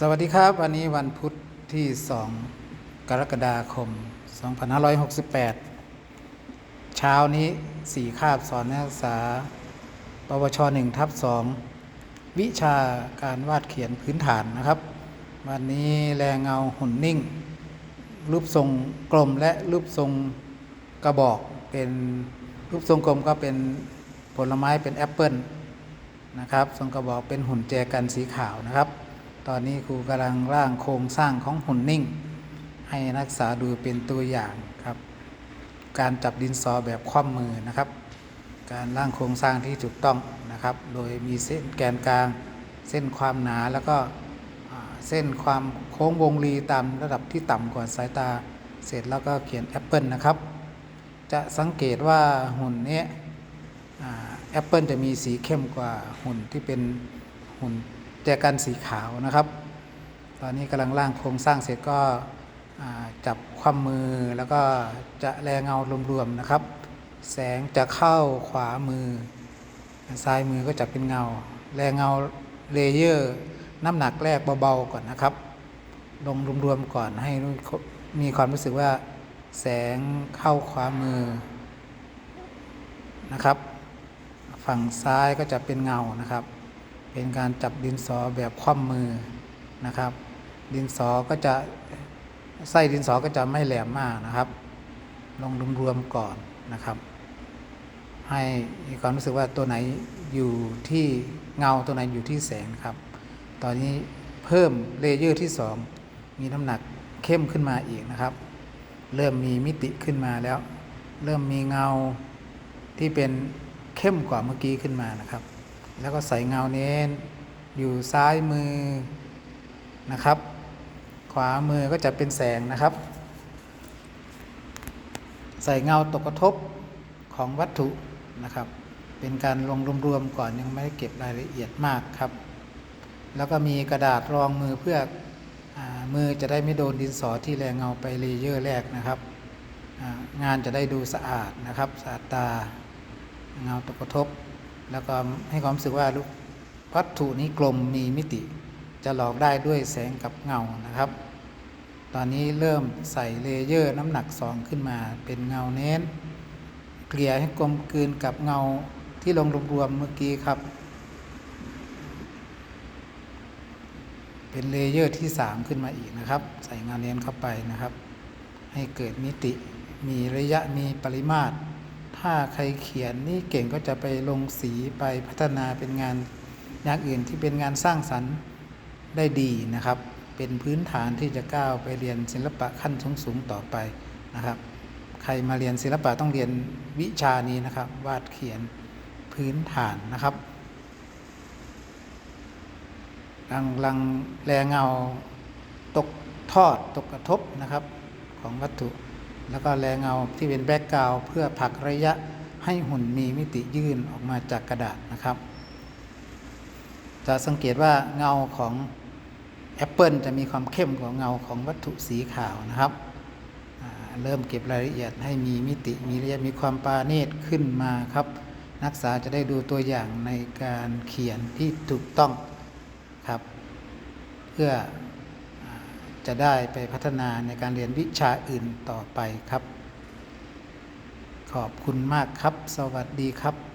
สวัสดีครับ วันนี้วันพุธที่ 2 กรกฎาคม 2568 เช้านี้4คาบสอนนักศึกษา ปวช1ทับ2วิชาการวาดเขียนพื้นฐานนะครับ วันนี้แรงเงาหุ่นนิ่ง รูปทรงกลมและรูปทรงกระบอกเป็นรูปทรงกลมก็เป็นผลไม้เป็นแอปเปิลนะครับ ทรงกระบอกเป็นหุ่นแจกันสีขาวนะครับ ตอนนี้ครูกำลังร่างโครงสร้างของหุ่นนิ่ง ให้นักศึกษาดูเป็นตัวอย่างครับ การจับดินสอแบบคว่ำมือนะครับ การร่างโครงสร้างที่ถูกต้องนะครับ โดยมีเส้นแกนกลางเส้นความหนาแล้วก็เส้นความโค้งวงรีตามระดับที่ต่ำกว่าสายตา เสร็จแล้วก็เขียนแอปเปิลนะครับ จะสังเกตว่าหุ่นเนี้ยแอปเปิลจะมีสีเข้มกว่าหุ่นที่เป็นหุ่น แจกันสีขาวนะครับ ตอนนี้กำลังร่างโครงสร้างเสร็จก็จับความมือแล้วก็จะแรงเงารวมๆนะครับ แสงจะเข้าขวามือ ซ้ายมือก็จะเป็นเงา แรงเงาเลเยอร์น้ำหนักแรกเบาๆก่อนนะครับ ลงรวมๆก่อนให้มีความรู้สึกว่าแสงเข้าขวามือนะครับ ฝั่งซ้ายก็จะเป็นเงานะครับ เป็นการจับดินสอแบบคว่ำมือนะครับ ดินสอก็จะไส้ดินสอก็จะไม่แหลมมากนะครับ ลงรวมๆก่อนนะครับ ให้มีความรู้สึกว่าตัวไหนอยู่ที่เงาตัวไหนอยู่ที่แสงครับ ตอนนี้เพิ่มเลเยอร์ที่ 2 มีน้ำหนักเข้มขึ้นมาอีกนะครับ เริ่มมีมิติขึ้นมาแล้ว เริ่มมีเงาที่เป็นเข้มกว่าเมื่อกี้ขึ้นมานะครับ แล้วก็ใส่เงาเน้น อยู่ซ้ายมือนะครับ ขวามือก็จะเป็นแสงนะครับ ใส่เงาตกกระทบของวัตถุนะครับ เป็นการลงรวมๆก่อนยังไม่ได้เก็บรายละเอียดมากครับ แล้วก็มีกระดาษรองมือเพื่ออมือจะได้ไม่โดนดินสอที่แรงเงาไปเลเยอร์แรกนะครับ งานจะได้ดูสะอาดนะครับสะอาดตาเงาตกกระทบ แล้วก็ให้ความรู้สึกว่าวัตถุนี้กลมมีมิติ จะหลอกได้ด้วยแสงกับเงานะครับ ตอนนี้เริ่มใส่เลเยอร์น้ำหนัก 2 ขึ้นมาเป็นเงาเน้น เกลี่ยให้กลมกลืนกับเงาที่ลงรวมๆเมื่อกี้ครับ เป็นเลเยอร์ที่ 3 ขึ้นมาอีกนะครับ ใส่เงาเน้นเข้าไปนะครับ ให้เกิดมิติมีระยะมีปริมาตร ถ้าใครเขียนนี่เก่งก็จะไปลงสีไปพัฒนาเป็นงานอย่างอื่นที่เป็นงานสร้างสรรค์ได้ดีนะครับ เป็นพื้นฐานที่จะก้าวไปเรียนศิลปะขั้นสูงๆต่อไปนะครับ ใครมาเรียนศิลปะต้องเรียนวิชานี้นะครับ วาดเขียนพื้นฐานนะครับลังลังแรงเงาตกทอดตกกระทบนะครับของวัตถุ แล้วก็แรงเงาที่เป็นแบ็กกราวเพื่อผลักระยะให้หุ่นมีมิติยื่นออกมาจากกระดาษนะครับ จะสังเกตว่าเงาของแอปเปิลจะมีความเข้มกว่าเงาของวัตถุสีขาวนะครับ เริ่มเก็บรายละเอียดให้มีมิติมีระยะมีความปาณีตขึ้นมาครับ นักศึกษาจะได้ดูตัวอย่างในการเขียนที่ถูกต้องครับ เพื่อ จะได้ไปพัฒนาในการเรียนวิชาอื่นต่อไปครับ ขอบคุณมากครับ สวัสดีครับ